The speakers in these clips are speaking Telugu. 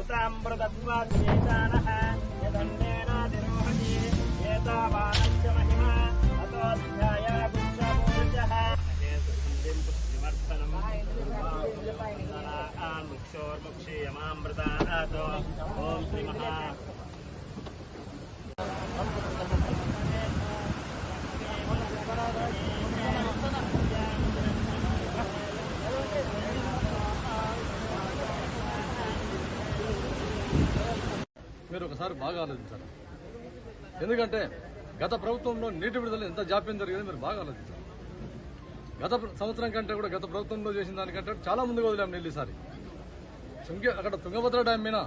ఉతామృతత్వాద్యేశానః యదండేనాదిరోహతి ఏతావానస్య మహిమ అతోధ్యాయ గుచ్చమూర్చః ముక్షోర్ముక్షీయమామృతాతో మీరు ఒకసారి బాగా ఆలోచించాలి. ఎందుకంటే గత ప్రభుత్వంలో నీటి విడుదల ఎంత జాప్యం జరిగిందో మీరు బాగా ఆలోచించాలి. గత సంవత్సరం కంటే కూడా గత ప్రభుత్వంలో చేసిన దానికంటే చాలా ముందుకు వదిలాం నీళ్ళు ఈసారి. తుంగి అక్కడ తుంగభద్ర డ్యామ్ మీద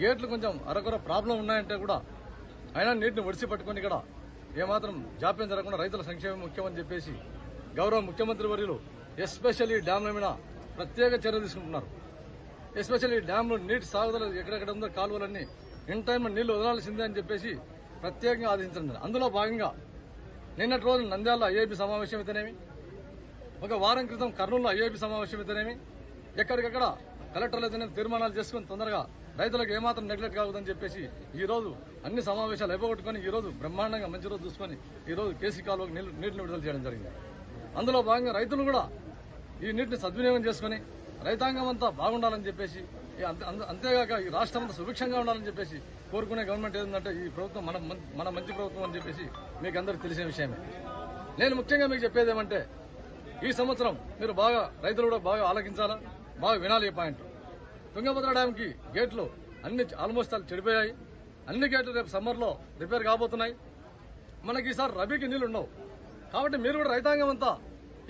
గేట్లు కొంచెం అరకొర ప్రాబ్లం ఉన్నాయంటే కూడా అయినా నీటిని ఒడిసి పట్టుకొని ఇక్కడ ఏమాత్రం జాప్యం జరగకుండా రైతుల సంక్షేమం ముఖ్యమని చెప్పేసి గౌరవ ముఖ్యమంత్రి వర్యులు ఎస్పెషల్లీ డ్యాంల మీద ప్రత్యేక చర్య తీసుకుంటున్నారు. ఎస్పెషల్లీ డ్యాంలో నీటి సాగుదల ఎక్కడెక్కడ ఉందో కాలువలన్నీ ఇన్ టైం నీళ్ళు వదలాల్సిందే అని చెప్పేసి ప్రత్యేకంగా ఆదేశించండి అందులో భాగంగా నిన్నటి రోజు నంద్యాల ఐఏబీ సమావేశం అయితేనేమి ఒక వారం క్రితం కర్నూలులో ఐఏబీ సమావేశం అయితేనేమి ఎక్కడికక్కడ కలెక్టర్లు అయితేనే తీర్మానాలు చేసుకుని తొందరగా రైతులకు ఏమాత్రం నెగ్లెక్ట్ కావద్దని చెప్పేసి ఈ రోజు అన్ని సమావేశాలు అయిపోగొట్టుకుని ఈ రోజు బ్రహ్మాండంగా మంచి రోజు చూసుకొని ఈ రోజు కేసీ కాలువకు నీళ్ళు నీటిని విడుదల చేయడం జరిగింది. అందులో భాగంగా రైతులు కూడా ఈ నీటిని సద్వినియోగం చేసుకుని రైతాంగం అంతా బాగుండాలని చెప్పేసి అంతేగాక ఈ రాష్ట్రం అంతా సుభిక్షంగా ఉండాలని చెప్పేసి కోరుకునే గవర్నమెంట్ ఏంటంటే ఈ ప్రభుత్వం మన మన మంచి ప్రభుత్వం అని చెప్పేసి మీకు అందరికి తెలిసిన విషయమే. నేను ముఖ్యంగా మీకు చెప్పేది ఏమంటే ఈ సంవత్సరం మీరు బాగా రైతులు కూడా బాగా ఆలకించాలా? బాగా వినాలి ఈ పాయింట్. తుంగభద్ర డ్యాంకి గేట్లు అన్ని ఆల్మోస్ట్ చెడిపోయాయి. అన్ని గేట్లు రేపు సమ్మర్లో రిపేర్ కాబోతున్నాయి. మనకి ఈసారి రబీకి నీళ్ళు ఉండవు కాబట్టి మీరు కూడా రైతాంగం అంతా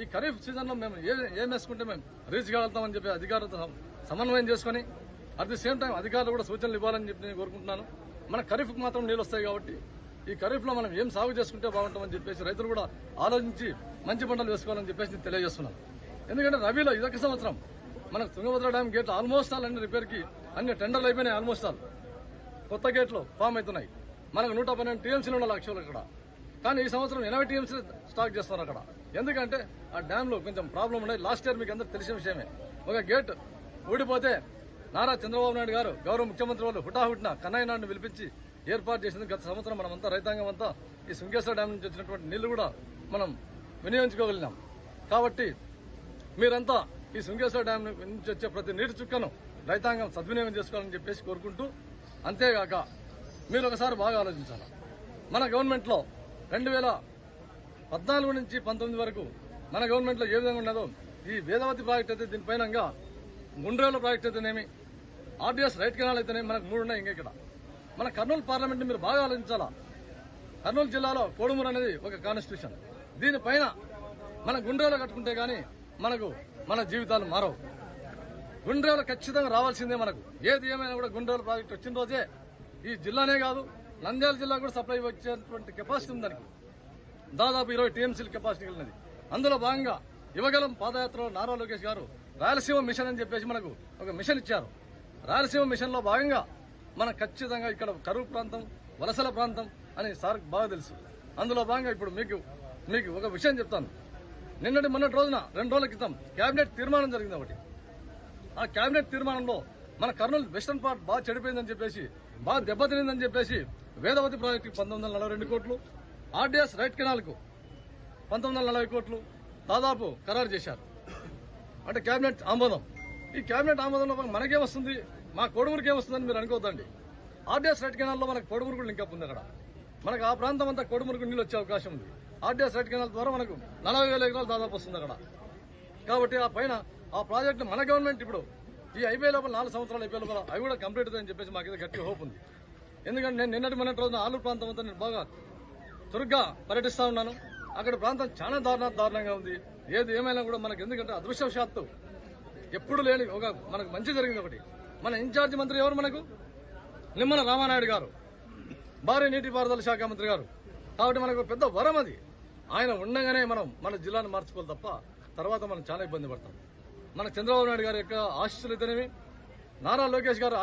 ఈ ఖరీఫ్ సీజన్లో మేము ఏ- ఏం వేసుకుంటే మేము రీచ్ కాగలుగుతామని చెప్పి అధికారులతో సమన్వయం చేసుకుని అట్ ది సేమ్ టైం అధికారులు కూడా సూచనలు ఇవ్వాలని చెప్పి నేను కోరుకుంటున్నాను. మన ఖరీఫ్ మాత్రం నీళ్ళు వస్తాయి కాబట్టి ఈ ఖరీఫ్లో మనం ఏం సాగు చేసుకుంటే బాగుంటామని చెప్పేసి రైతులు కూడా ఆలోచించి మంచి పంటలు వేసుకోవాలని చెప్పేసి నేను తెలియజేస్తున్నాను. ఎందుకంటే రబీలో ఇదొక సంవత్సరం మనకు Tungabhadra dam gate almost all అన్ని రిపేర్కి అన్ని టెండర్లు అయిపోయినాయి ఆల్మోస్ట్ ఆల్ కొత్త గేట్లు ఫామ్ అవుతున్నాయి. మనకు నూట పన్నెండు టీఎంసీలు ఉండాలి లక్షలు ఇక్కడ. కానీ ఈ సంవత్సరం ఎనభై టీఎంసీ స్టాక్ చేస్తున్నారు అక్కడ. ఎందుకంటే ఆ డ్యామ్లో కొంచెం ప్రాబ్లం ఉన్నాయి. లాస్ట్ ఇయర్ మీకు అందరికి తెలిసిన విషయమే. ఒక గేట్ ఊడిపోతే నారా చంద్రబాబు నాయుడు గారు గౌరవ ముఖ్యమంత్రి వాళ్ళు హుటాహుటిన కన్నయ్య నాయుడు పిలిపించి ఏర్పాటు చేసింది గత సంవత్సరం మనమంతా రైతాంగం అంతా. ఈ శృంగేశ్వర డ్యామ్ నుంచి వచ్చినటువంటి నీళ్ళు కూడా మనం వినియోగించుకోగలిగినాం. కాబట్టి మీరంతా ఈ శృంగేశ్వర డ్యామ్ నుంచి వచ్చే ప్రతి నీటి చుక్కను రైతాంగం సద్వినియోగం చేసుకోవాలని చెప్పేసి కోరుకుంటూ అంతేగాక మీరు ఒకసారి బాగా ఆలోచించాలి. మన గవర్నమెంట్లో రెండు వేల పద్నాలుగు నుంచి పంతొమ్మిది వరకు మన గవర్నమెంట్లో ఏ విధంగా ఉన్నదో ఈ వేదవతి ప్రాజెక్ట్ అయితే దీనిపైన ఇంకా గుండ్రేల ప్రాజెక్ట్ అయితేనేమి ఆర్డీఎస్ రైట్ కెనాల్ అయితేనేమి మనకు మూడు ఉన్నాయి ఇంకా ఇక్కడ. మన కర్నూలు పార్లమెంట్ మీరు బాగా ఆలోచించాలా? కర్నూలు జిల్లాలో కోడుమూరు అనేది ఒక కాన్స్టిట్యూషన్ దీనిపైన మన గుండ్రేలో కట్టుకుంటే గానీ మనకు మన జీవితాలు మారవు. గుండ్రేలు ఖచ్చితంగా రావాల్సిందే మనకు. ఏది ఏమైనా కూడా గుండ్రేలు ప్రాజెక్ట్ వచ్చిన రోజే ఈ జిల్లానే కాదు నంద్యాల జిల్లా కూడా సప్లై వచ్చేటువంటి కెపాసిటీ ఉంది దానికి. దాదాపు ఇరవై టీఎంసీల కెపాసిటీ కలిగినది. అందులో భాగంగా యువగలం పాదయాత్రలో నారా లోకేష్ గారు రాయలసీమ మిషన్ అని చెప్పేసి మనకు ఒక మిషన్ ఇచ్చారు. రాయలసీమ మిషన్లో భాగంగా మనం ఖచ్చితంగా ఇక్కడ కరువు ప్రాంతం వలసల ప్రాంతం అని సార్ బాగా తెలుసు. అందులో భాగంగా ఇప్పుడు మీకు మీకు ఒక విషయం చెప్తాను. నిన్నటి మొన్నటి రోజున రెండు రోజుల క్రితం కేబినెట్ తీర్మానం జరిగింది ఒకటి. ఆ కేబినెట్ తీర్మానంలో మన కర్నూలు వెస్టర్న్ పార్ట్ బాగా చెడిపోయిందని చెప్పేసి బాగా దెబ్బతినిందని చెప్పేసి వేదవతి ప్రాజెక్టుకి పంతొమ్మిది వందల నలభై రెండు కోట్లు ఆర్డీఎస్ రైట్ కెనాల్కు పంతొమ్మిది వందల నలభై కోట్లు దాదాపు ఖరారు చేశారు. అంటే కేబినెట్ ఆమోదం. ఈ కేబినెట్ ఆమోదంలో మనకే వస్తుంది? మా కొడుగురికి ఏమొస్తుందని మీరు అనుకోవద్దండి. ఆర్డీఎస్ రైట్ కెనాల్లో మనకు కొడుగురు లింక్ ఉంది అక్కడ. మనకు ఆ ప్రాంతం అంతా కొడుమురుకు నీళ్ళు వచ్చే అవకాశం ఉంది. ఆర్డీఎస్ రైట్ కెనాల్ ద్వారా మనకు నలభై వేల ఎకరాలు దాదాపు వస్తుంది అక్కడ. కాబట్టి ఆ పైన ఆ ప్రాజెక్టు మన గవర్నమెంట్ ఇప్పుడు ఈ అయిపోయే లోపల నాలుగు సంవత్సరాలు అయిపోయే లోపల అవి కూడా కంప్లీట్ అవుతాయని చెప్పేసి మాకు ఇది గట్టి హోప్ ఉంది. ఎందుకంటే నేను నిన్నటి మొన్నటి రోజున ఆలూరు ప్రాంతం అంతా నేను బాగా చురుగ్గా పర్యటిస్తా ఉన్నాను. అక్కడ ప్రాంతం చాలా దారుణ దారుణంగా ఉంది. ఏది ఏమైనా కూడా మనకు ఎందుకంటే అదృష్టవశాత్తు ఎప్పుడు లేని ఒక మనకు మంచి జరిగింది ఒకటి. మన ఇన్ఛార్జ్ మంత్రి ఎవరు మనకు? నిమ్మల రామానాయుడు గారు. భారీ నీటిపారుదల శాఖ మంత్రి గారు. కాబట్టి మనకు పెద్ద వరం అది. ఆయన ఉండగానే మనం మన జిల్లాను మార్చుకోవాలి తప్ప తర్వాత మనం చాలా ఇబ్బంది పడతాం. మన చంద్రబాబు నాయుడు గారి యొక్క ఆశీస్సులు అయితేనేమి నారా లోకేష్ గారు